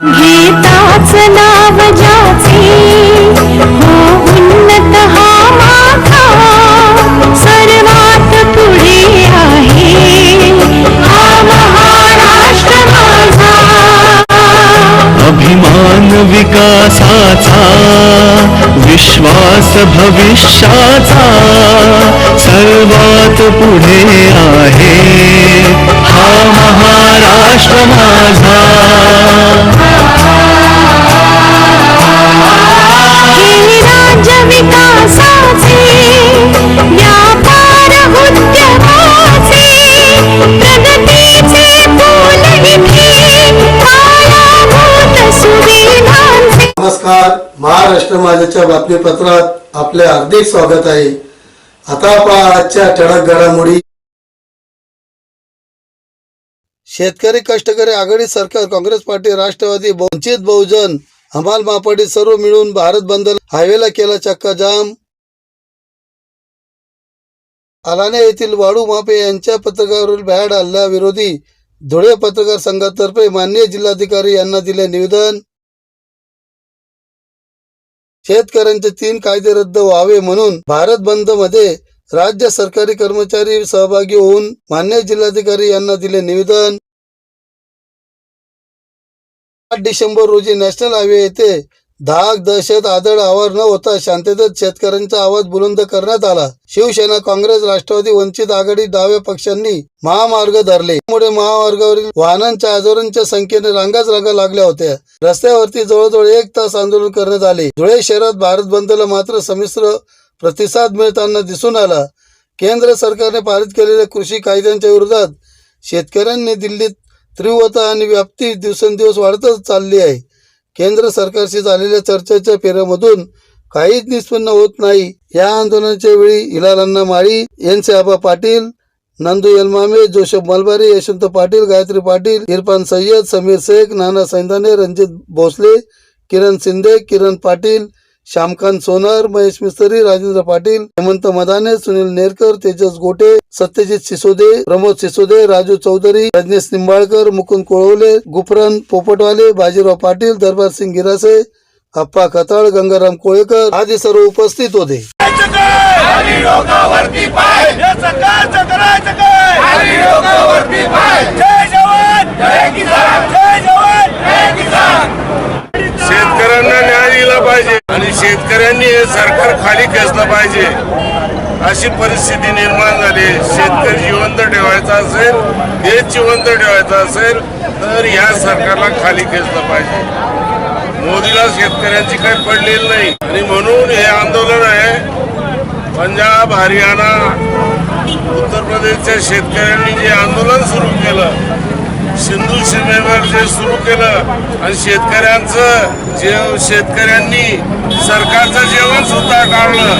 गीताच नाव ज्याचे हो उन्नत हा माथा सर्वात पुढे आहे. हा महाराष्ट्र माझा. अभिमान विकासाचा विश्वास भविष्याचा सर्वात पुढे आहे. हा महाराष्ट्र माझा. हे राज्य विकासाचे व्यापार उद्यमाचे प्रगतीचे फूल इथे पायाभूत सुविधांचे. नमस्कार. महाराष्ट्र माझ्याच्या बातमीपत्रात आपले हार्दिक स्वागत आहे. आता पहा आजच्या ठळक घडामोडी. शेतकरी कष्टकरी आघाडी सरकार काँग्रेस पार्टी राष्ट्रवादी वंचित बहुजन हमाल मापाडी सर्व मिळून भारत बंद हायवेला केला चक्का जाम. अलाने येथील वाळू मापे यांच्या पत्रकारावरील भ्याड हल्ल्याविरोधी धुळे पत्रकार संघातर्फे माननीय जिल्हाधिकारी यांना दिले निवेदन. शेतकऱ्यांचे तीन कायदे रद्द व्हावे म्हणून भारत बंदमध्ये राज्य सरकारी कर्मचारी सहभागी होऊन मान्य जिल्हाधिकारी यांना दिले निवेदन. आठ डिसेंबर रोजी नॅशनल हायवे येथे धाक दहशत आदळ आवार न होता शांततेत शेतकऱ्यांचा आवाज बुलंद करण्यात आला. शिवसेना काँग्रेस राष्ट्रवादी वंचित आघाडी डाव्या पक्षांनी महामार्ग धरले. त्यामुळे महामार्गावरील वाहनांच्या आजारांच्या संख्येने रांगाच रांगा लागल्या होत्या. रस्त्यावरती जवळजवळ एक तास आंदोलन करण्यात आले. धुळे शहरात भारत बंदला मात्र संमिश्र प्रतिसाद मिळताना दिसून आला. केंद्र सरकारने पारित केलेल्या कृषी कायद्यांच्या विरोधात शेतकऱ्यांनी दिल्लीत तीव्रता आणि व्याप्ती दिवसेंदिवस वाढतच चालली आहे. केंद्र सरकारशी झालेल्या चर्चेच्या फेऱ्यामधून काहीच निष्पन्न होत नाही. या आंदोलनाच्या वेळी हिलालांना Mali N C Aba Patil Nandu Yalmame Joseph Malbari Yashwant Patil Gayatri Patil Irfan Sayyed Sameer Shaikh Nana Saindane Ranjit Bhosale Kiran Shinde Kiran Patil Shyamkant Sonar Mahesh Mistri Rajendra Patil Hemant Madane Sunil Nerkar Tejas Gote Satyajit Sisode Pramod Sisode Raju Chaudhari Rajnish Nimbalkar Mukund Kolwale Gufran Popatwale Bajirao Patil Darbar Singh Girase Appa Khatal Gangaram Kolekar आदी सर्व उपस्थित होते. जय जवान! जय किसान! शेतकऱ्यांनी हे सरकार खाली खेचलं पाहिजे. अशी परिस्थिती निर्माण झाली. शेतकरी जिवंत ठेवायचा असेल देश जिवंत ठेवायचा असेल तर या सरकारला खाली खेचलं पाहिजे. मोदीला शेतकऱ्यांची काही पडलेली नाही. आणि म्हणून हे आंदोलन आहे. पंजाब हरियाणा उत्तर प्रदेशच्या शेतकऱ्यांनी जे आंदोलन सुरू केलं सिंधू सीमेवर जे सुरू केलं आणि शेतकऱ्यांचं जे शेतकऱ्यांनी सरकारचं जेवण सुद्धा टाळलं.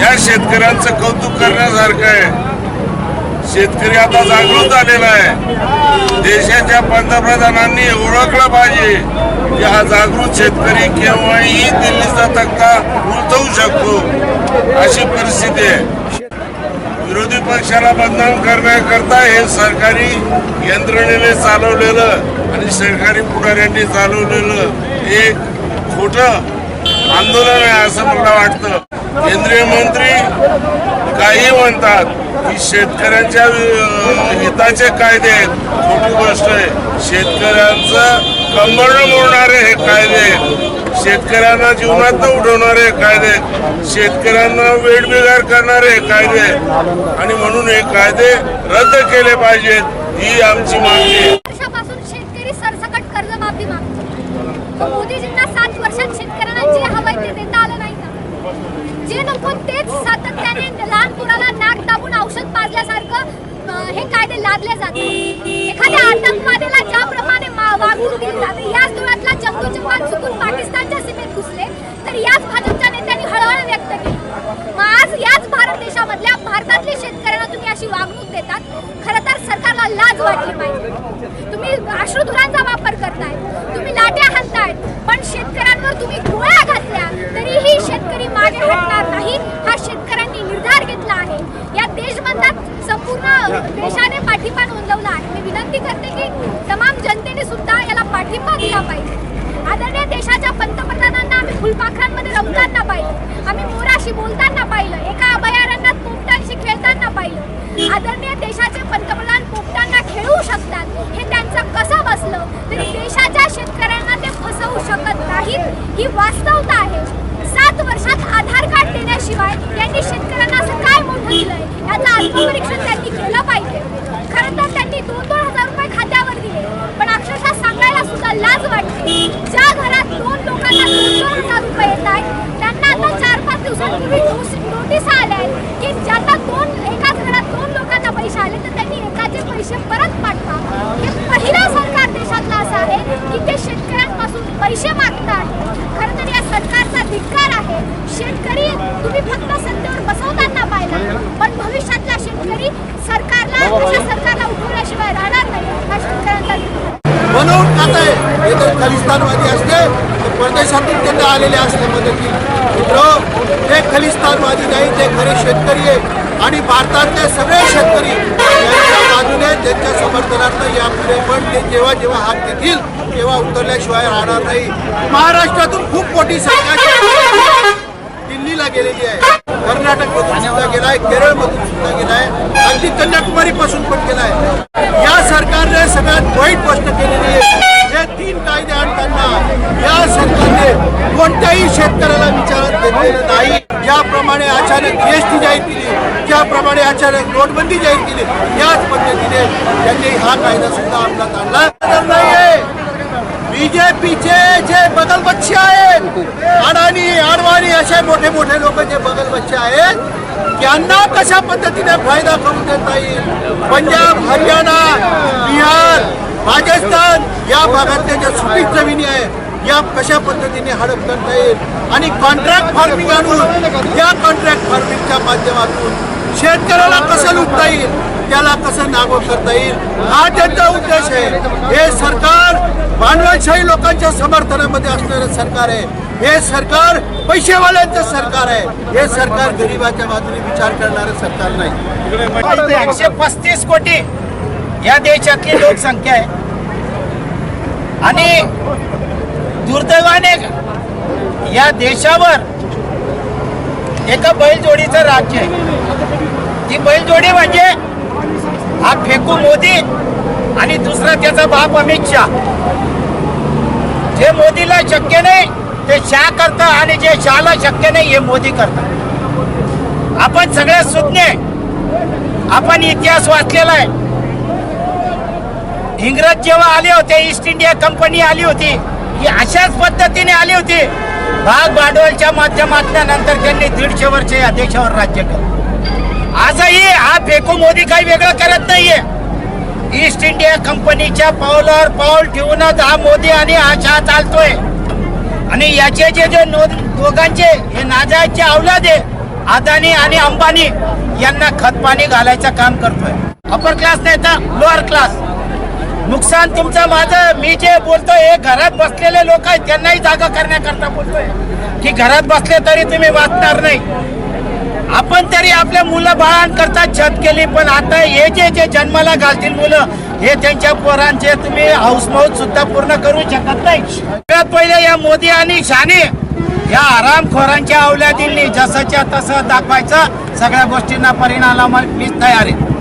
या शेतकऱ्यांचं कौतुक करण्यासारखं आहे. शेतकरी आता जागृत झालेला आहे. देशाच्या पंतप्रधानांनी ओळखलं पाहिजे की हा जागृत शेतकरी केव्हाही दिल्लीचा तक्ता उलटवू शकतो. अशी परिस्थिती आहे. विरोधी पक्षाला बदनाम करण्याकरता हे सरकारी यंत्रणेने चालवलेलं आणि सरकारी पुढाऱ्यांनी चालवलेलं एक खोटं आंदोलन आहे असं मला वाटतं. केंद्रीय मंत्री काही म्हणतात की शेतकऱ्यांच्या हिताचे कायदे आहेत. खोटी गोष्ट आहे. शेतकऱ्यांचं कंबरण मोडणारे हे कायदे आहेत. शेतकऱ्यांना जीवनात उडवणारे कायदे शेतकऱ्यांना वेठबिगार करणारे हे कायदे आणि म्हणून हे कायदे रद्द केले पाहिजेत ही आमची मागणी आहे. वर्षात शेतकऱ्यांना जे हवंय ते देता आलं नाही ना जे नको तेच सातत्याने लहान मुलाला नाक दाबून औषध पाजल्यासारखं हे कायदे लादले जातात. एखाद्या आतंकवादीला ज्याप्रमाणे मा- वागणूक दिली जाते याच धुळ्यातला जंगू जवान चुकून पाकिस्तानच्या सीमेत घुसले तर याच भाजपच्या नेत्यांनी हळहळ व्यक्त केली. मग आज याच भारत देशामधल्या भारतातल्या शेतकऱ्यांना तुम्ही अशी वागणूक देतात खरं तर सरकारला लाज वाटली पाहिजे. तुम्ही अश्रुधुरा वापर करताय तुम्ही लाट्या हाणतायत पण शेतकऱ्यांवर तुम्ही गोळ्या घातल्या तरीही शेतकरी मागे हटणार नाही हा शेतकऱ्यांनी निर्धार घेतला आहे या देशबंधात संपूर्ण देशाने पाठिंबा नोंदवला आहे मी विनंती करते की तमाम जनतेने सुद्धा याला पाठिंबा प्रतिमा दिला पाहिजे आदरणीय देशाच्या पंतप्रधानांना आम्ही फुलपाखरांमध्ये रमताना पाहिलं आम्ही मोराशी बोलताना पाहिलं एका अभयारण्यात पोपटांशी खेळताना पाहिलं आदरणीय देशाचे पंतप्रधान पोपटांना खेळवू शकतात हे त्यांचं कसं बसलं तरी देशाच्या शेतकऱ्यांना ते फसवू शकत नाहीत ही वास्तवता आहे. सात वर्षात आधार कार्ड देण्याशिवाय यांनी शेतकऱ्यांना असं काय मोठं दिलंय? याचा आत्मपरीक्षण त्यांनी केलं पाहिजे खरं तर त्यांनी दोन दोन हजार रुपये खात्यावर दिले पण अक्षरशः सांगायला सुद्धा लाज वाटते ज्या घरात दोन लोकांना दोन दोन हजार रुपये येत आहेत त्यांना आता चार पाच दिवसांपूर्वी नोस- नोटीस आल्या आहेत की ज्यांना दोन एकाच घरात दोन लोकांना पैसे आले तर त्यांनी एकाचे पैसे परत पाठवा हे पहिलं सरकार देशातलं असं आहे की ते शेतकऱ्यांपासून पैसे मागतात खरं तर या सरकारचा धिक्कार आहे शेतकरी तुम्ही फक्त सत्तेवर बसवताना पाहिला पण भविष्यातला शेतकरी सरकारला त्याच्या सरकारला उठवल्याशिवाय राहणार नाही हा शेतकऱ्यांचा धिक्कार आहे. बनवून खात आहे हे जर खलिस्तानवादी असते परदेशातून त्यांना आलेले असते मदती मित्र ते खलिस्तानवादी नाही ते खरे शेतकरी आहे आणि भारतातले सगळे शेतकरी यांच्या बाजूने त्यांच्या समर्थनार्थ यापुढे पण ते जेव्हा जेव्हा हात घेतील तेव्हा उतरल्याशिवाय राहणार नाही. महाराष्ट्रातून खूप मोठी संख्या दिल्लीला गेलेली आहे. कर्नाटकमधून सुद्धा गेलाय केरळमधून सुद्धा गेलाय अगदी कन्याकुमारी पासून पण गेलाय. या सरकारने सगळ्यात वाईट गोष्ट केलेली आहे. या तीन कायदे आणताना या सरकारने कोणत्याही शेतकऱ्याला विचारत घेतलेलं नाही. ज्याप्रमाणे अचानक जीएसटी जाहीर केली ज्याप्रमाणे अचानक नोटबंदी जाहीर केली याच पद्धतीने त्यांनी हा कायदा सुद्धा अंमलात आणला. नाहीये. बीजेपीचे जे बगल बच्चे आहेत अडाणी अडवाणी असे मोठे मोठे लोक जे बगल बच्चे आहेत त्यांना कशा पद्धतीने फायदा करून देता येईल? पंजाब हरियाणा बिहार पाकिस्तान या भागातल्या ज्या सुपीक जमिनी आहे या कशा पद्धतीने हडप करता येईल? आणि कॉन्ट्रॅक्ट फार्मिंग आणून या कॉन्ट्रॅक्ट फार्मिंगच्या माध्यमातून शेतकऱ्याला कसं लुटता येईल त्याला कसं नागो करता येईल? हा त्यांचा उद्देश आहे. हे सरकार भांडवलशाही लोकांच्या समर्थनामध्ये असणारं सरकार आहे. हे सरकार पैसेवाल्यांचं सरकार आहे. हे सरकार गरिबाच्या बाजूने विचार करणारं सरकार नाही. एकशे पस्तीस कोटी या देशातली लोकसंख्या आहे. आणि दुर्दैवाने या देशावर एका बैलजोडीचं राज्य आहे. ती बैलजोडी म्हणजे हा फेकू मोदी आणि दुसरा त्याचा बाप अमित शाह. जे मोदीला शक्य नाही ते शाह करतं आणि जे शहाला शक्य नाही हे मोदी करतात. आपण सगळ्या सुज्ञ आपण इतिहास वाचलेला आहे. इंग्रज जेव्हा आले होते ईस्ट इंडिया कंपनी आली होती ही अशाच पद्धतीने आली होती. भाग भांडवलच्या माध्यमातून नंतर त्यांनी दीडशे वर्ष या देशावर राज्य केलं. आजही हा फेकू मोदी काही वेगळं करत नाहीये. ईस्ट इंडिया कंपनीच्या पावलावर पाऊल ठेवूनच हा मोदी आणि हा शाह चालतोय. आणि याचे जे जे दोघांचे हे नाजायचे अवलाद आहे अदानी आणि अंबानी यांना खतपाणी घालायचं काम करतोय. अपर क्लास नाही तर लोअर क्लास नुकसान तुमचं माझं. मी जे बोलतोय हे घरात बसलेले लोक आहेत त्यांनाही जागा करण्याकरता बोलतोय. की घरात बसले तरी तुम्ही वाचणार नाही. आपण तरी आपल्या मुलं बाळांकरता छत केली पण आता हे जे जे जन्माला घालतील मुलं हे त्यांच्या पोरांचे तुम्ही हाऊसमाऊस सुद्धा पूर्ण करू शकत नाही. सगळ्यात पहिले या मोदी आणि शाने या आरामखोरांच्या अवलादींनी जसंच्या तसं दाखवायचं सगळ्या गोष्टींना परिणाम मी तयार आहे.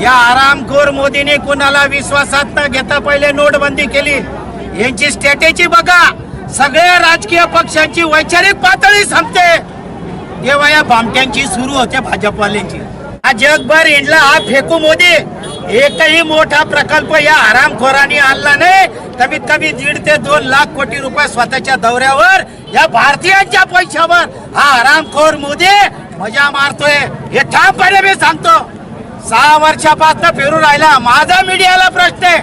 या आरामखोर मोदीने कुणाला विश्वासात न घेता पहिले नोटबंदी केली. यांची स्ट्रॅटेजी बघा. सगळ्या राजकीय पक्षांची वैचारिक पातळी संपते. तेव्हा या भामट्यांची सुरू होते भाजपवाल्यांची. हा जगभर इंडला हा फेकू मोदी. एकही मोठा प्रकल्प या आरामखोरांनी आणला नाही. कमीत कमी दीड ते दोन लाख कोटी रुपये स्वतःच्या दौऱ्यावर या भारतीयांच्या पैशावर हा आरामखोर मोदी मजा मारतोय. हे ठामपणे मी सांगतो. सहा वर्षापासून फिरून राहिला. माझा मीडियाला प्रश्न आहे.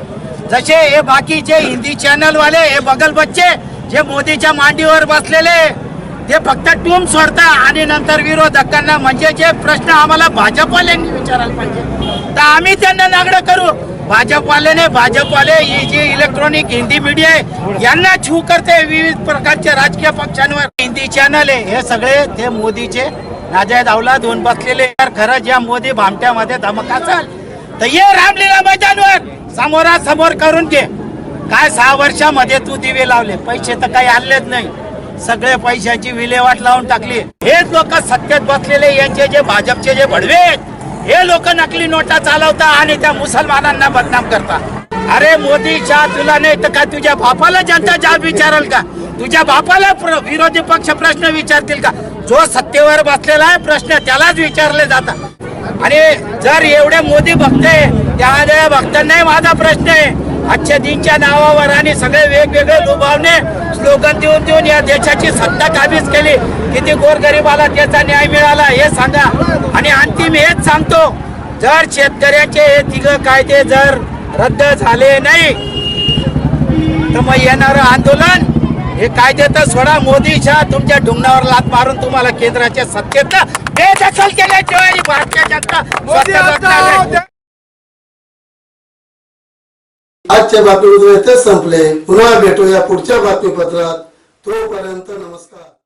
जसे हे बाकीचे हिंदी चॅनलवाले हे बगल बच्चे जे मोदीच्या मांडीवर बसलेले ते फक्त टूम सोडता आणि नंतर विरोधकांना म्हणजे जे प्रश्न आम्हाला भाजपवाल्यांनी विचारायला पाहिजे. तर आम्ही त्यांना नागडं करू. भाजपवाल्याने भाजपवाले ही जी इलेक्ट्रॉनिक हिंदी मीडिया आहे यांना छू करते विविध प्रकारच्या राजकीय पक्षांवर. हिंदी चॅनल आहे हे सगळे ते मोदीचे नाजायद अवलाद होऊन बसलेले खरंच या मोदी भामट्यामध्ये धमक असाल तर ये रामलीला मैदानवर. समोरासमोर करून घे. काय सहा वर्षामध्ये तू दिवे लावले. पैसे तर काही आणलेच नाही. सगळे पैशाची विल्हेवाट लावून टाकली. हेच लोक सत्तेत बसलेले यांचे जे भाजपचे जे भडवे हे लोक नकली नोटा चालवता आणि त्या मुसलमानांना बदनाम करता. अरे मोदी तुला नाही तर काय तुझ्या बापाला जनता जाब विचाराल का? तुझ्या बापाला विरोधी पक्ष प्रश्न विचारतील का? जो सत्तेवर बसलेला आहे प्रश्न त्यालाच विचारले जातात. आणि जर एवढे मोदी बघते त्या भक्तांनाही माझा प्रश्न आहे. आजच्या दिनच्या नावावर आणि सगळे वेगवेगळे लुभावणे स्लोगन देऊन देऊन या देशाची सत्ता काबीज केली. किती गोरगरिबाला त्याचा न्याय मिळाला हे सांगा. आणि अंतिम हेच सांगतो जर शेतकऱ्याचे हे तिघ कायदे जर रद्द झाले नाही तर मग येणारं आंदोलन हे कायदे तर सोडा मोदीच्या तुमच्या ढुंगणावर लात मारून तुम्हाला केंद्राच्या सत्तेत बेदखल केल्याशिवाय भारतीय जनता. आजच्या बातमीपत्र इथेच संपले. पुन्हा भेटूया पुढच्या बातमीपत्रात. तोपर्यंत नमस्कार.